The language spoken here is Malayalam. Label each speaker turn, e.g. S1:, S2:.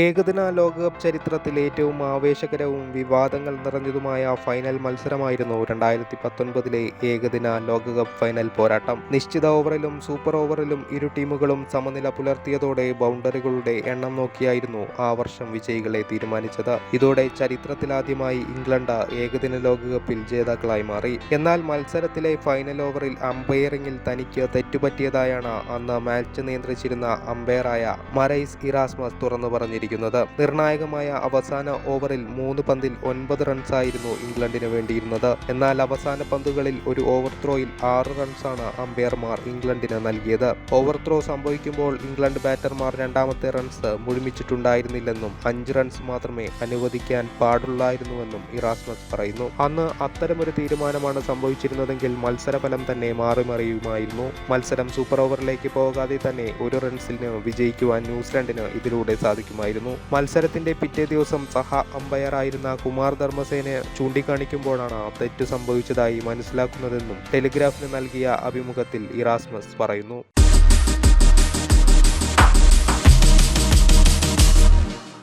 S1: ഏകദിന ലോകകപ്പ് ചരിത്രത്തിൽ ഏറ്റവും ആവേശകരവും വിവാദങ്ങൾ നിറഞ്ഞതുമായ ഫൈനൽ മത്സരമായിരുന്നു രണ്ടായിരത്തി പത്തൊൻപതിലെ ഏകദിന ലോകകപ്പ് ഫൈനൽ പോരാട്ടം. നിശ്ചിത ഓവറിലും സൂപ്പർ ഓവറിലും ഇരു ടീമുകളും സമനില പുലർത്തിയതോടെ ബൗണ്ടറികളുടെ എണ്ണം നോക്കിയായിരുന്നു ആ വർഷം വിജയികളെ തീരുമാനിച്ചത്. ഇതോടെ ചരിത്രത്തിലാദ്യമായി ഇംഗ്ലണ്ട് ഏകദിന ലോകകപ്പിൽ ജേതാക്കളായി മാറി. എന്നാൽ മത്സരത്തിലെ ഫൈനൽ ഓവറിൽ അമ്പയറിംഗിൽ തനിക്ക് തെറ്റുപറ്റിയതായാണ് അന്ന് മാച്ച് നിയന്ത്രിച്ചിരുന്ന അമ്പയറായ മറൈസ് ഇറാസ്മസ് തുറന്നു പറഞ്ഞിരിക്കുന്നത് നിർണായകമായ അവസാന ഓവറിൽ മൂന്ന് പന്തിൽ ഒൻപത് റൺസായിരുന്നു ഇംഗ്ലണ്ടിന് വേണ്ടിയിരുന്നത്. എന്നാൽ അവസാന പന്തുകളിൽ ഒരു ഓവർ ത്രോയിൽ ആറ് റൺസാണ് അമ്പയർമാർ ഇംഗ്ലണ്ടിന് നൽകിയത്. ഓവർ ത്രോ സംഭവിക്കുമ്പോൾ ഇംഗ്ലണ്ട് ബാറ്റർമാർ രണ്ടാമത്തെ റൺസ് മുഴുമിച്ചിട്ടുണ്ടായിരുന്നില്ലെന്നും അഞ്ച് റൺസ് മാത്രമേ അനുവദിക്കാൻ പാടുള്ളായിരുന്നുവെന്നും ഇറാസ്മസ് പറയുന്നു. അന്ന് അത്തരമൊരു തീരുമാനമാണ് സംഭവിച്ചിരുന്നതെങ്കിൽ മത്സരഫലം തന്നെ മാറിമറിയുമായിരുന്നു. മത്സരം സൂപ്പർ ഓവറിലേക്ക് പോകാതെ തന്നെ ഒരു റൺസിന് വിജയിക്കുവാൻ ന്യൂസിലൻഡിന് ഇതിലൂടെ സാധിക്കുമായിരുന്നു. മത്സരത്തിന്റെ പിറ്റേ ദിവസം സഹ അമ്പയറായിരുന്ന കുമാർ ധർമ്മസേനെ ചൂണ്ടിക്കാണിക്കുമ്പോഴാണ് തെറ്റ് സംഭവിച്ചതായി മനസ്സിലാക്കുന്നതെന്നും ടെലിഗ്രാഫിന് നൽകിയ അഭിമുഖത്തിൽ ഇറാസ്മസ് പറയുന്നു.